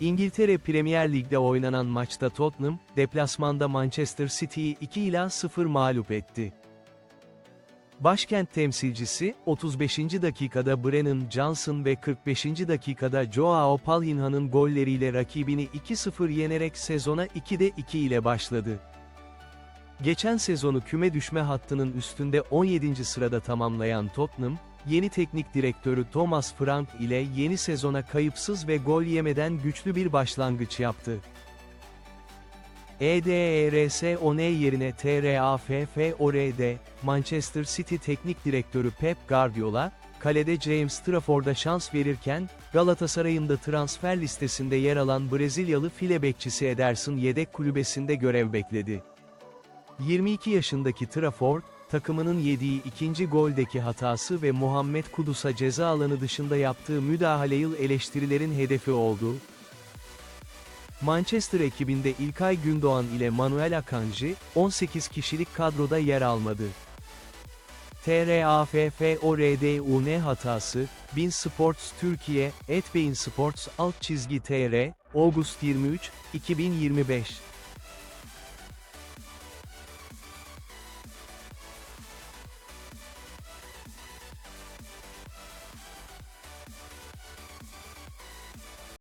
İngiltere Premier Lig'de oynanan maçta Tottenham, deplasmanda Manchester City'yi 2 ila 0 mağlup etti. Başkent temsilcisi, 35. dakikada Brennan Johnson ve 45. dakikada Joao Palhinha'nın golleriyle rakibini 2-0 yenerek sezona 2'de 2 ile başladı. Geçen sezonu küme düşme hattının üstünde 17. sırada tamamlayan Tottenham, yeni teknik direktörü Thomas Frank ile yeni sezona kayıpsız ve gol yemeden güçlü bir başlangıç yaptı. E EDERS-ON yerine TRAFFORD, Manchester City Teknik Direktörü Pep Guardiola, kalede James Trafford'a şans verirken, Galatasaray'ın da transfer listesinde yer alan Brezilyalı file bekçisi Ederson yedek kulübesinde görev bekledi. 22 yaşındaki Trafford, takımının yediği ikinci goldeki hatası ve Muhammed Kudus'a ceza alanı dışında yaptığı müdahale yıl eleştirilerin hedefi oldu. Manchester ekibinde İlkay Gündoğan ile Manuel Akanji, 18 kişilik kadroda yer almadı. TRAFFORDUN hatası, Bin Sports Türkiye, Etbein Sports alt çizgi TR, August 23, 2025